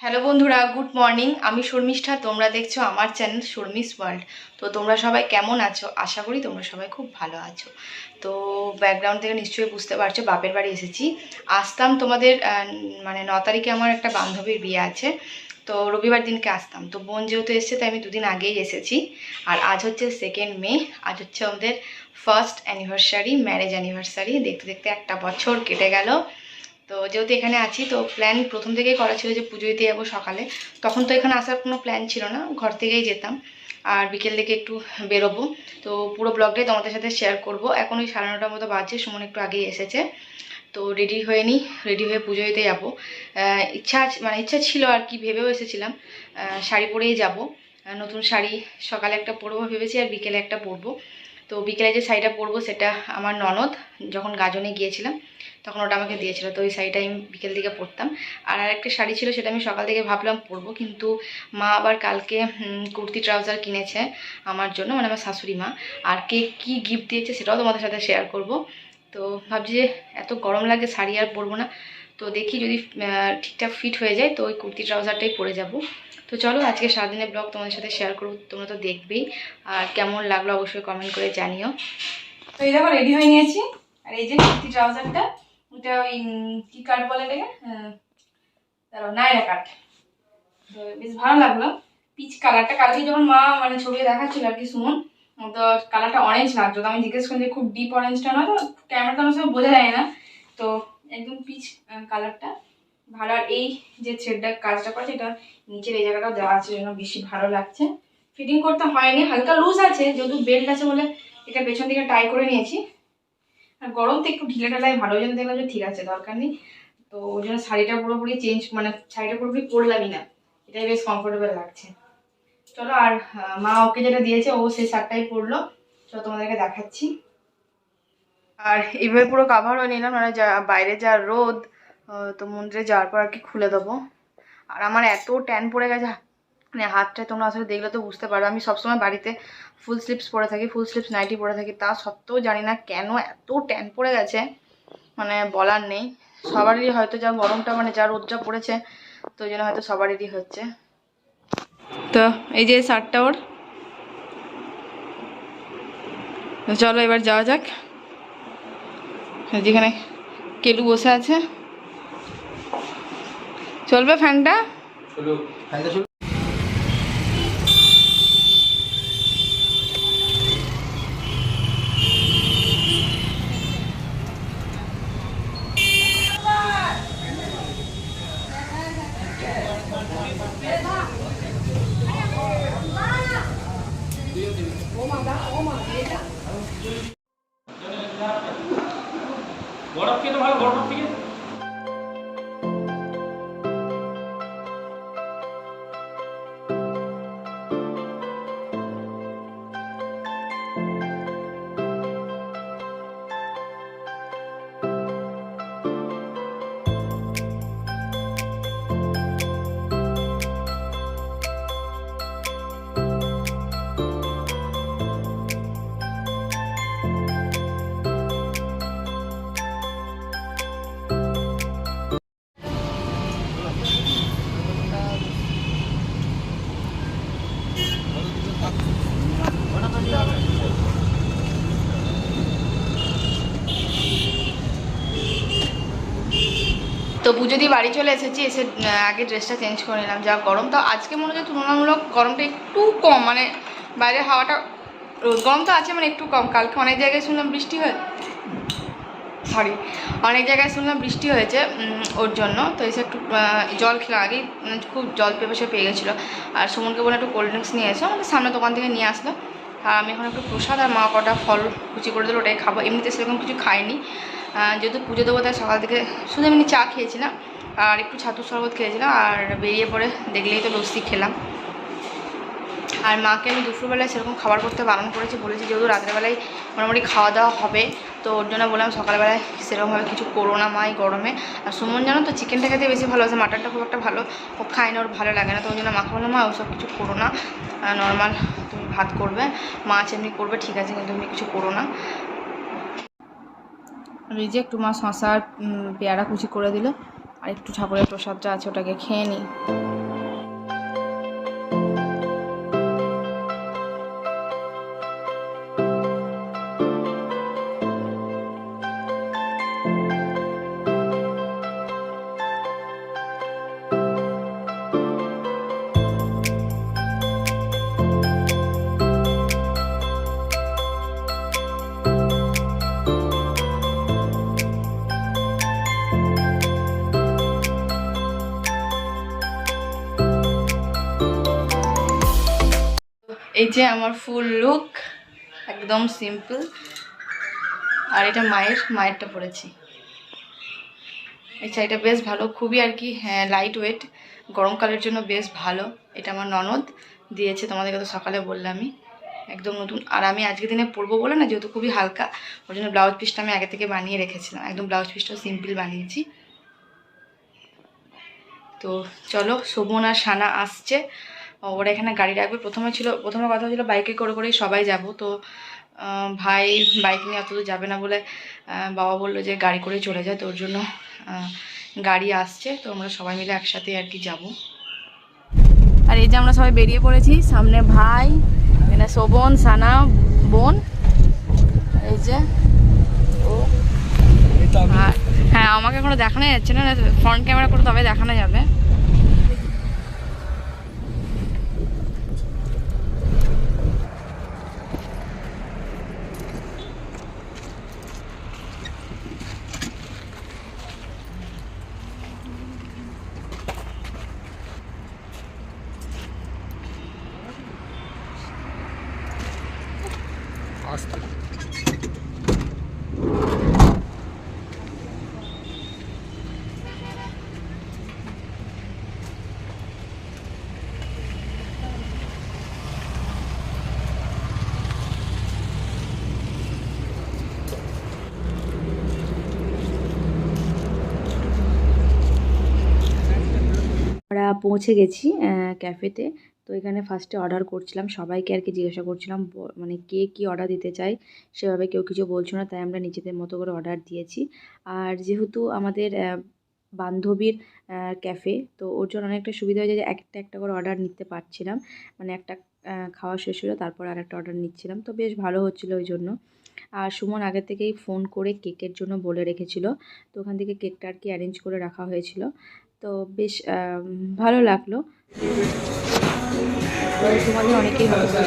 Hello বন্ধুরা good morning আমি শর্মিষ্ঠা, তোমরা দেখছ আমার চ্যানেল শর্মিস ওয়ার্ল্ড তো তোমরা সবাই কেমন আছো? আশা করি তোমরা সবাই খুব ভালো আছো। তো ব্যাকগ্রাউন্ড থেকে নিশ্চয়ই বুঝতে পারছ, বাপের বাড়ি এসেছি। আসতাম তোমাদের মানে ন তারিখে আমার একটা বান্ধবীর বিয়ে আছে। তো রবিবার দিনকে আসতাম। তো বোন যেহেতু এসছে, তাই আমি দুদিন আগেই এসেছি। আর আজ হচ্ছে সেকেন্ড মে, আজ হচ্ছে আমাদের ফার্স্ট অ্যানিভার্সারি ম্যারেজ অ্যানিভার্সারি দেখতে দেখতে একটা বছর কেটে গেল। তো যেহেতু এখানে আছি, তো প্ল্যান প্রথম থেকেই করা ছিল যে পুজো দিতে যাব সকালে। তখন তো এখানে আসার কোনো প্ল্যান ছিল না, ঘর থেকেই যেতাম। আর বিকেল দিকে একটু বেরোবো। তো পুরো ব্লগটাই তোমাদের সাথে শেয়ার করব। এখন ওই সাড়ে নটার মতো বাজছে, সুমন একটু আগেই এসেছে। তো রেডি হয়ে নিই রেডি হয়ে পুজো দিতে যাব। ইচ্ছা মানে ইচ্ছা ছিল আর কি, ভেবেও এসেছিলাম। শাড়ি পরেই যাব। নতুন শাড়ি সকালে একটা পরবো ভেবেছি আর বিকেলে একটা পরবো। তো বিকেলে যে শাড়িটা পরবো সেটা আমার ননদ, যখন গাজনে গিয়েছিলাম, তখন ওটা আমাকে দিয়েছিল। তো ওই শাড়িটা আমি বিকেল দিকে পরতাম। আর আরেকটা শাড়ি ছিল, সেটা আমি সকাল থেকে ভাবলাম পরবো, কিন্তু মা আবার কালকে কুর্তি ট্রাউজার কিনেছে আমার জন্য মানে আমার শাশুড়ি মা। আর কে কী গিফট দিয়েছে সেটাও তোমাদের সাথে শেয়ার করব। তো ভাবছি যে এত গরম লাগে শাড়ি আর পরবো না। তো দেখি যদি ঠিকঠাক ফিট হয়ে যায় তো ওই কুর্তি ট্রাউজারটাই পরে যাব। তো চলো আজকে সারাদিনের ব্লগ তোমাদের সাথে শেয়ার করব তোমরা তো দেখবেই। আর কেমন লাগল অবশ্যই কমেন্ট করে জানিও। তো এই দেখো রেডি হয়ে নিয়েছি। আর এই যে কুর্তি ট্রাউজারটা ওটা ওই কি কাট বলে আহ, দাঁড়াও নাইরা কাট তো বেশ ভালো লাগল। পিচ কালারটা কালকে যখন মা মানে ছবি দেখাচ্ছিল আর কি সুমন তো কালারটা অরেঞ্জ লাগতো তো আমি জিজ্ঞেস করি যে খুব ডিপ অরেঞ্জটা নয় তো ক্যামেরাতে আমার সঙ্গে বোঝা যায় না। তো একদম পিচ কালারটা ভালো। আর এই যে থ্রেডটা কাজটা করেছে, এটা নিচের এই জায়গাটাও দেওয়া আছে জন্য বেশি ভালো লাগছে। ফিটিং করতে হয়নি, হালকা লুজ আছে, যেহেতু বেল্ট আছে বলে এটা পেছন দিকে টাই করে নিয়েছি। আর গরম তো একটু ঢিলে ঢালাই ভালো জন্য দেখলাম যে ঠিক আছে, দরকার নেই। তো ওই জন্য শাড়িটা পুরোপুরি চেঞ্জ মানে শাড়িটা পুরোপুরি পরলামই না। এটাই বেশ কমফোর্টেবল লাগছে। চলো, আর মা ওকে যেটা দিয়েছে, ও সেই শার্টটাই পরলো। চলো, তোমাদেরকে দেখাচ্ছি। আর এইভাবে পুরো কাভার হয়ে নিলাম মানে যা, বাইরে যা রোদ তো মন্দিরে যাওয়ার পর আর কি খুলে দেবো। আর আমার এত ট্যান পড়ে গেছে মানে হাতটা তোমরা আসলে দেখলে তো বুঝতে পারো আমি সবসময় বাড়িতে ফুল স্লিপস পরে থাকি ফুল স্লিপস নাইটি পরে থাকি। তা সত্ত্বেও জানি না কেন এত ট্যান পড়ে গেছে মানে বলার নেই। সবারই হয়তো যা গরমটা মানে যা রোদটা পড়েছে, তো ওই জন্য হয়তো সবারই হচ্ছে। তো এই যে শার্টটা ওর। চলো এবার যাওয়া যাক। যেখানে কেলু বসে আছে। চলবে ফ্যানটা? তো পুজো দিয়ে বাড়ি চলে এসেছি, এসে আগে ড্রেসটা চেঞ্জ করে নিলাম। যা গরম, তো আজকে মনে হচ্ছে তুলনামূলক গরমটা একটু কম মানে বাইরের হাওয়াটা গরম তো আছে মানে একটু কম। কালকে অনেক জায়গায় শুনলাম বৃষ্টি হয় সরি অনেক জায়গায় শুনলাম বৃষ্টি হয়েছে ওর জন্য। তো এসে একটু জল খেলাম, আগেই মানে খুব জল পেপেসে পেয়ে গেছিল। আর সুমনকে বলে একটু কোল্ড ড্রিঙ্কস নিয়ে এসো। আমাদের সামনে দোকান থেকে নিয়ে আসলো। আর আমি এখন একটু প্রসাদ আর মা কটা ফল কুচি করে দিল, ওটাই খাব। এমনিতে সেরকম কিছু খাইনি। যেহেতু পুজো দেবো, তাই সকাল থেকে শুধু এমনি চা খেয়েছিলাম আর একটু ছাতুর শরবত খেয়েছিলাম আর বেরিয়ে পরে দেখলেই তো লস্যি খেলাম। আর মাকে আমি দুপুরবেলায় সেরকম খাবার করতে বারণ করেছি, বলেছি যেহেতু রাত্রেবেলায় মোটামুটি খাওয়া দাওয়া হবে, তো ওর জন্য বললাম সকালবেলায় সেরকমভাবে কিছু করো না মা গরমে। আর সুমন জানো তো চিকেনটা খেতে বেশি ভালোবাসে মাটনটা খুব একটা ভালো, ও খায় না, ওর ভালো লাগে না, তো ওই জন্য মাকে বললাম, মা, ওসব কিছু করো না নর্মাল তুমি ভাত করবে মাছ এমনি করবে, ঠিক আছে, কিন্তু তুমি কিছু করো না। যে একটু মা শশা আর পেয়ারা কুচি করে দিল। আর একটু ঠাকুরের প্রসাদটা আছে, ওটাকে খেয়ে নিই। এই যে আমার ফুল লুক একদম সিম্পল আর এটা মায়ের, মায়েরটা পরেছি। এই শাড়িটা বেশ ভালো, খুবই আর কি হ্যাঁ লাইট ওয়েট গরমকালের জন্য বেশ ভালো। এটা আমার ননদ দিয়েছে তোমাদেরকে তো সকালে বললামই। একদম নতুন, আর আমি আজকে দিনে পরবো বলে না, যেহেতু খুবই হালকা ওই জন্য ব্লাউজ পিসটা আমি আগে থেকে বানিয়ে রেখেছিলাম। একদম ব্লাউজ পিসটাও সিম্পল বানিয়েছি। তো চলো, শোভন আর সানা আসছে। ওরা এখানে গাড়ি রাখবে। প্রথমে ছিল প্রথমে কথা ছিল বাইকে করে করেই সবাই যাব। তো ভাই বাইক নিয়ে অত দূর যাবে না বলে বাবা বলল যে গাড়ি করে চলে যায়। তোর জন্য গাড়ি আসছে। তো আমরা সবাই মিলে একসাথে আর কি যাব। আর এই যে আমরা সবাই বেরিয়ে পড়েছি। সামনে ভাই এখানে শোভন সানা বোন। এই যে হ্যাঁ আমাকে এখনও দেখানো যাচ্ছে না। ফ্রন্ট ক্যামেরা করে তবে দেখানো যাবে। আমরা পৌঁছে গেছি ক্যাফেতে তো এখানে ফার্স্টে অর্ডার করছিলাম, সবাইকে আর কি জিজ্ঞাসা করছিলাম মানে কে কী অর্ডার দিতে চায়, সেভাবে কেউ কিছু বলছো না, তাই আমরা নিজেদের মতো করে অর্ডার দিয়েছি। আর যেহেতু আমাদের বান্ধবীর ক্যাফে তো ওর জন্য অনেকটা সুবিধা হয়েছে যে একটা একটা করে অর্ডার নিতে পারছিলাম। মানে একটা খাওয়া শেষ হলো, তারপর আর একটা অর্ডার নিচ্ছিলাম। তো বেশ ভালো হচ্ছিল ওই জন্য। আর সুমন আগে থেকেই ফোন করে কেকের জন্য বলে রেখেছিল। তো ওখান থেকে কেকটা আর কি অ্যারেঞ্জ করে রাখা হয়েছিল। তো বেশ ভালো লাগল। তোমাদের অনেকেই হয়তো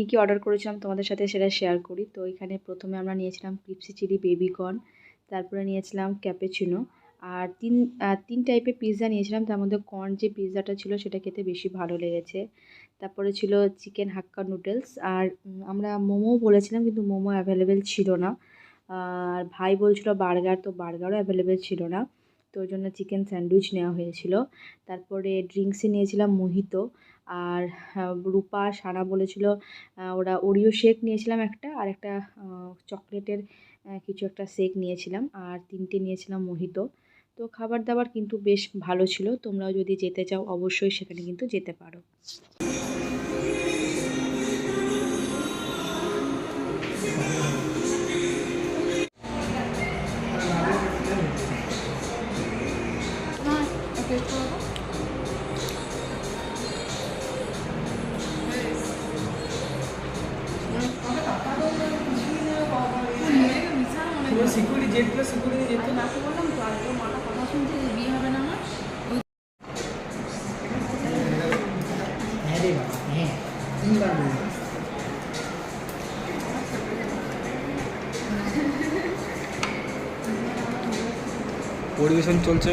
কি কি অর্ডার করেছিলাম তোমাদের সাথে সেটা শেয়ার করি। তো এখানে প্রথমে আমরা নিয়েছিলাম পিপসি চিলি বেবিকর্ন তারপরে নিয়েছিলাম ক্যাপেচিনো আর তিন তিন টাইপের পিৎজা নিয়েছিলাম। তার মধ্যে কর্ন যে পিৎজাটা ছিল সেটা খেতে বেশি ভালো লেগেছে। তারপরে ছিল চিকেন হাক্কা নুডলস আর আমরা মোমো বলেছিলাম কিন্তু মোমো অ্যাভেলেবেল ছিল না। আর ভাই বলছিল বার্গার, তো বার্গারও অ্যাভেলেবেল ছিল না। তো ওই জন্য চিকেন স্যান্ডউইচ নেওয়া হয়েছিল। তারপরে ড্রিঙ্কসে নিয়েছিলাম মোহিত আর রূপা সানা বলেছিল ওরা ওরিও শেক নিয়েছিলাম একটা, আর একটা চকলেটের কিছু একটা শেক নিয়েছিলাম, আর তিনটে নিয়েছিলাম মোহিত। তো খাবার দাবার কিন্তু বেশ ভালো ছিল, তোমরাও যদি যেতে চাও অবশ্যই সেখানে কিন্তু যেতে পারো। সিকিউরিটি জেট প্লাস সিকিউরিটি যেত না হ্যাঁ রে বাবা হ্যাঁ তিনবার বলব পরিবেশন চলছে।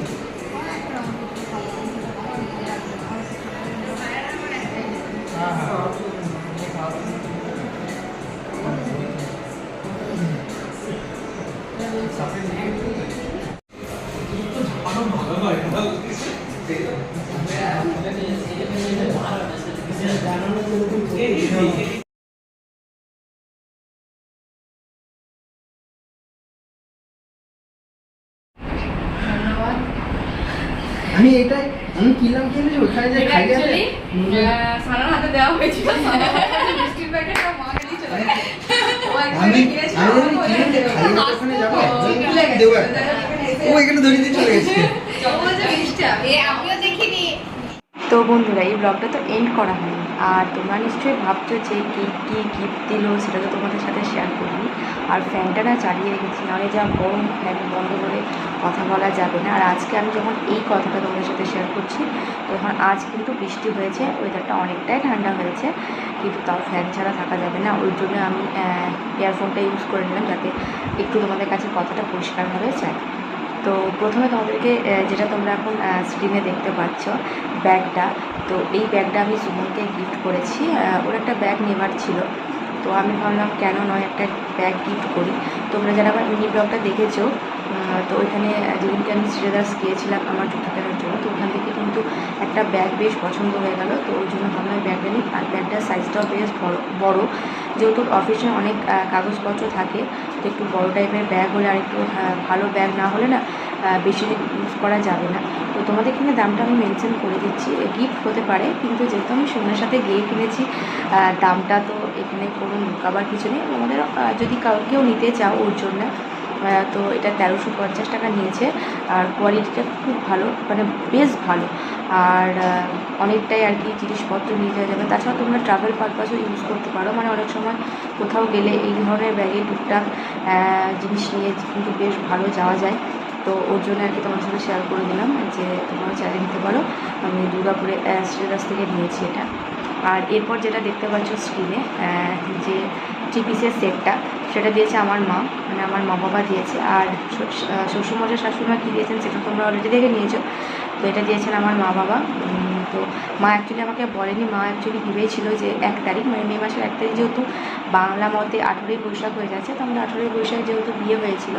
তো বন্ধুরা, এই ব্লগটা তো এন্ড করা হয়নি। আর তোমরা নিশ্চয়ই ভাবছ যে কী কী গিফট দিল, সেটা তো তোমাদের সাথে শেয়ার করিনি। আর ফ্যানটা না চালিয়ে রেখেছি, নাহলে যা গরম, ফ্যান বন্ধ করে কথা বলা যাবে না। আর আজকে আমি যখন এই কথাটা তোমাদের সাথে শেয়ার করছি, তখন আজ কিন্তু বৃষ্টি হয়েছে ওয়েদারটা অনেকটাই ঠান্ডা হয়েছে, কিন্তু তাও ফ্যান ছাড়া থাকা যাবে না। ওই জন্য আমি ইয়ারফোনটা ইউজ করে নিলাম যাতে একটু তোমাদের কাছে কথাটা পরিষ্কারভাবে যায় তো প্রথমে তোমাদেরকে যেটা তোমরা এখন স্ক্রিনে দেখতে পাচ্ছ ব্যাগটা তো এই ব্যাগটা আমি সুমনকে গিফট করেছি। ওর একটা ব্যাগ নেবার ছিল। তো আমি ভাবলাম, কেন নয় একটা ব্যাগ গিফট করি। তোমরা যারা আমার মিনি ব্লগটা দেখেছ তো ওইখানে যেদিনকে আমি শ্রীদাস গিয়েছিলাম আমার জুতো কেনার জন্য, তো ওখান থেকে কিন্তু একটা ব্যাগ বেশ পছন্দ হয়ে গেল। তো ওই জন্য ভাবলাম ব্যাগটা নিই। আর ব্যাগটার সাইজটাও বেশ বড় যেহেতু অফিসে অনেক কাগজপত্র থাকে, তো একটু বড় টাইপের ব্যাগ হলে আর একটু ভালো ব্যাগ না হলে না বেশি ইউজ করা যাবে না। তো তোমাদের এখানে দামটা আমি মেনশন করে দিচ্ছি। গিফট হতে পারে, কিন্তু যেহেতু আমি সোনার সাথে গিয়ে কিনেছি দামটা তো এখানে কোনো লুকাবার কিছু নেই। তোমাদের যদি কাউ কেউ নিতে চাও ওর জন্য তো এটা তেরোশো পঞ্চাশ টাকা নিয়েছে। আর কোয়ালিটিটা খুব ভালো মানে বেশ ভালো। আর অনেকটাই আর কি জিনিসপত্র নিয়ে যাওয়া যাবে। তাছাড়া তোমরা ট্রাভেল পারপাসও ইউজ করতে পারো। মানে অনেক সময় কোথাও গেলে এই ধরনের ব্যাগে টুকটাক জিনিস নিয়ে কিন্তু বেশ ভালো যাওয়া যায়। তো ওর জন্য আর কি তোমার সাথে শেয়ার করে দিলাম যে তোমরাও চাইলে নিতে পারো। আমি দুর্গাপুরে শ্রীদাস থেকে নিয়েছি এটা। আর এরপর যেটা দেখতে পাচ্ছ স্ক্রিনে যে থ্রি পিসের সেটটা সেটা দিয়েছে আমার মা মানে আমার মা বাবা দিয়েছে। আর শ্বশুরমশাই, শাশুড়িমা কী দিয়েছেন সেটা তোমরা অলরেডি দেখে নিয়েছো। তো এটা দিয়েছেন আমার মা বাবা তো মা অ্যাকচুয়ালি আমাকে বলেনি, মা অ্যাকচুয়ালি ভেবেছিল যে এক তারিখ মানে মে মাসের এক তারিখ যেহেতু বাংলা মতে আঠেরোই বৈশাখ হয়ে যাচ্ছে, তো আমরা আঠেরোই বৈশাখ যেহেতু বিয়ে হয়েছিল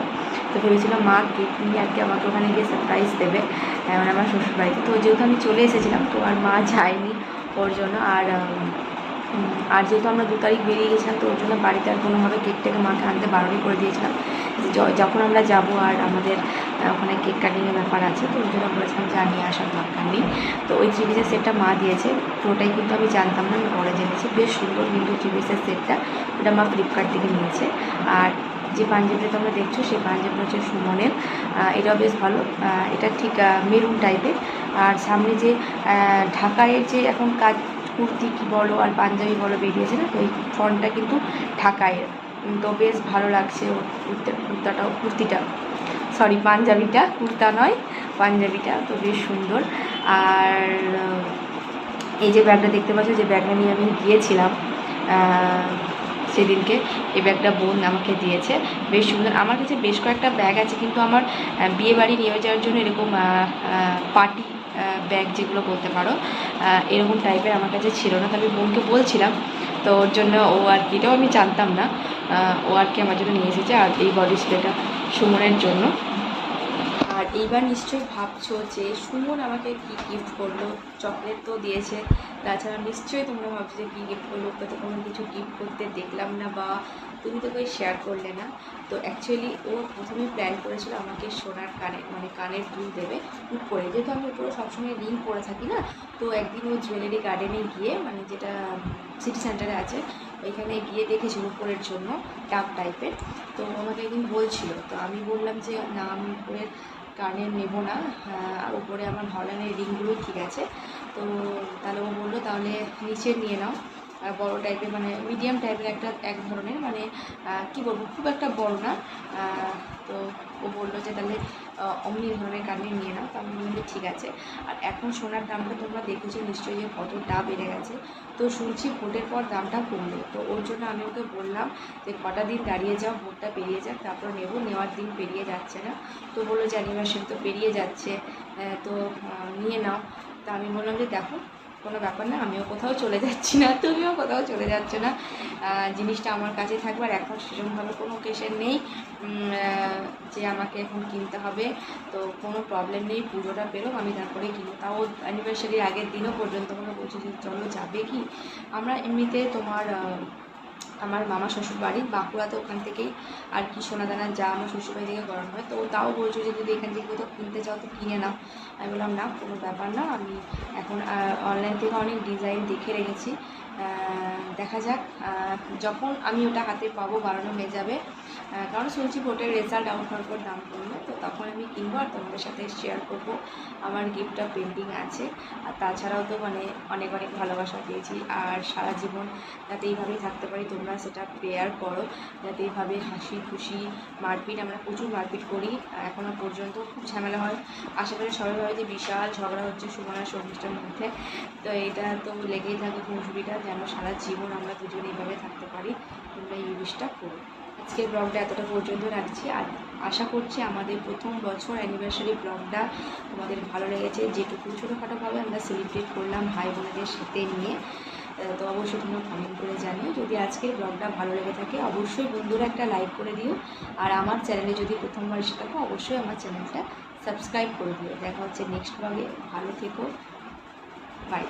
তো ভেবেছিলাম মা কেক নিয়ে আর কি আমাকে ওখানে গিয়ে সারপ্রাইজ দেবে। আহ, মানে আমার শ্বশুরবাড়িতে। তো যেহেতু আমি চলে এসেছিলাম তো আর মা যায়নি ওর জন্য। আর আর যেহেতু আমরা দু তারিখ বেরিয়ে গেছিলাম তো ওর জন্য বাড়িতে আর কোনোভাবে কেকটাকে মাকে আনতে বারণই করে দিয়েছিলাম। যখন আমরা যাব আর আমাদের ওখানে কেক কাটিংয়ের ব্যাপার আছে তো ওর জন্য বলেছিলাম যে নিয়ে আসার দরকার নেই। তো ওই থ্রি পিসের সেটটা মা দিয়েছে। পুরোটাই কিন্তু আমি জানতাম না আমি পরে জেনেছি। বেশ সুন্দর কিন্তু থ্রি পিসের সেটটা ওটা মা ফ্লিপকার্ট থেকে নিয়েছে। আর যে পাঞ্জাবিটা তোমরা দেখছ, সেই পাঞ্জাবিটা হচ্ছে সুমনের। এটাও বেশ ভালো। এটা ঠিক মেরুন টাইপের। আর সামনে যে ঢাকায়ের যে এখন কাজ, কুর্তি কি বলো আর পাঞ্জাবি বলো বেরিয়েছে না, তো এই ফ্রন্টটা কিন্তু ঢাকায়ের তো বেশ ভালো লাগছে কুর্তাটাও, কুর্তিটা। সরি, পাঞ্জাবিটা, কুর্তা নয়, পাঞ্জাবিটা, তো বেশ সুন্দর। আর এই যে ব্যাগটা দেখতে পাচ্ছ, যে ব্যাগটা নিয়ে আমি গিয়েছিলাম সেদিনকে এই ব্যাগটা বোন আমাকে দিয়েছে। বেশ সুন্দর। আমার কাছে বেশ কয়েকটা ব্যাগ আছে, কিন্তু আমার বিয়ে বাড়ি নিয়ে যাওয়ার জন্য এরকম পার্টি ব্যাগ যেগুলো বলতে পারো এরকম টাইপের আমার কাছে ছিল না। তো আমি বোনকে বলছিলাম, তো ওর জন্য ও আর কি, এটাও আমি জানতাম না ও আর কি আমার জন্য নিয়ে এসেছে আর এই বডি স্প্রেটা সুমনের জন্য। এইবার নিশ্চয়ই ভাবছ যে সুমন আমাকে কি গিফট করল? চকলেট তো দিয়েছে। তাছাড়া নিশ্চয়ই তোমরা ভাবছ যে কী গিফট করল? তো কোনো কিছু গিফট করতে দেখলাম না বা তুমি তো কই শেয়ার করলে না। তো অ্যাকচুয়ালি ও প্রথমে প্ল্যান করেছিল আমাকে সোনার কানে মানে কানের দুল দেবে করে। যেহেতু আমি উপরে সবসময় রিং পরে থাকি না, তো একদিন ও জুয়েলারি গার্ডেনে গিয়ে মানে যেটা সিটি সেন্টারে আছে, ওইখানে গিয়ে দেখেছিল উপরের জন্য টাপ টাইপের তো আমাকে একদিন বলছিল। তো আমি বললাম যে, না, আমি উপরের কানের নেব না। আর উপরে আমার হলানের রিংগুলো ঠিক আছে। তো তাহলে ও বলল, তাহলে নিচে নিয়ে নাও। আর বড়ো টাইপের মানে মিডিয়াম টাইপের একটা এক ধরনের মানে কি বলব, খুব একটা বড় না। তো ও বলল যে, তাহলে অমনি ধরনের কানে নিয়ে নাও তো আমি বললাম ঠিক আছে। আর এখন সোনার দামটা তোমরা দেখেছ, নিশ্চয়ই যে কতটা বেড়ে গেছে। তো শুনছি ভোটের পর দামটা কমবে। তো ওর জন্য আমি ওকে বললাম যে কটা দিন দাঁড়িয়ে যাও, ভোটটা পেরিয়ে যাক, তারপর নেব। নেওয়ার দিন পেরিয়ে যাচ্ছে না। তো বলল অ্যানিভার্সারি তো পেরিয়ে যাচ্ছে। তো নিয়ে নাও। তা আমি বললাম যে দেখো কোনো ব্যাপার না, আমিও কোথাও চলে যাচ্ছি না, তুমিও কোথাও চলে যাচ্ছ না। জিনিসটা আমার কাছে থাকবে আর এখন সেরকমভাবে কোনো কেসের নেই। যে আমাকে এখন কিনতে হবে, তো কোনো প্রবলেম নেই, পুজোটা পেরোক, আমি তারপরে কিনি তাও অ্যানিভার্সারির আগের দিনও পর্যন্ত আমাকে বলছে যে, চলো যাবে কি? আমরা এমনিতে তোমার আমার মামা শ্বশুর বাড়ি বাঁকুড়া তো ওখান থেকেই আর কি সোনাদানা যা আমার শ্বশুরবাড়ি থেকে করানো হয়। তো তাও বলছো যে, যদি এখান থেকে কোথাও কিনতে চাও তো কিনে নাও। আমি বললাম, না, কোনো ব্যাপার না। আমি এখন অনলাইন থেকে অনেক ডিজাইন দেখে রেখেছি। দেখা যাক। যখন আমি ওটা হাতে পাবো, বাড়ানো হয়ে যাবে। কারণ শুনছি ভোটের রেজাল্ট আউট হওয়ার পর দাম কমবে তো তখন আমি কিনবো আর তোমাদের সাথে শেয়ার করব। আমার গিফটটা পেন্ডিং আছে। আর তাছাড়াও তো মানে অনেক অনেক ভালোবাসা পেয়েছি। আর সারা জীবন যাতে এইভাবেই থাকতে পারি, তোমরা সেটা প্রেয়ার করো। যাতে এইভাবে হাসি খুশি মারপিট, আমরা প্রচুর মারপিট করি। এখনও পর্যন্ত খুব ঝামেলা হয়। আশেপাশে সবাই ভাবে যে বিশাল ঝগড়া হচ্ছে সুমন আর শর্মিষ্ঠার মধ্যে। তো এটা তো লেগেই থাকে খুঁজুরিটা যেন সারা জীবন আমরা দুজন এইভাবে থাকতে পারি। তোমরা এই উইশটা করো। আজকের ব্লগটা এতটা পর্যন্ত রাখছি। আর আশা করছি আমাদের প্রথম বছর অ্যানিভার্সারি ব্লগটা তোমাদের ভালো লেগেছে। যেটুকু ছোটোখাটোভাবে আমরা সেলিব্রেট করলাম ভাই বোনেদের সাথে নিয়ে তো অবশ্যই তোমরা কমেন্ট করে জানিও। যদি আজকের ব্লগটা ভালো লেগে থাকে, অবশ্যই বন্ধুরা একটা লাইক করে দিও। আর আমার চ্যানেলে যদি প্রথমবার এসে থাকো, অবশ্যই আমার চ্যানেলটা সাবস্ক্রাইব করে দিও। দেখা হচ্ছে নেক্সট ব্লগে ভালো থেকো। বাই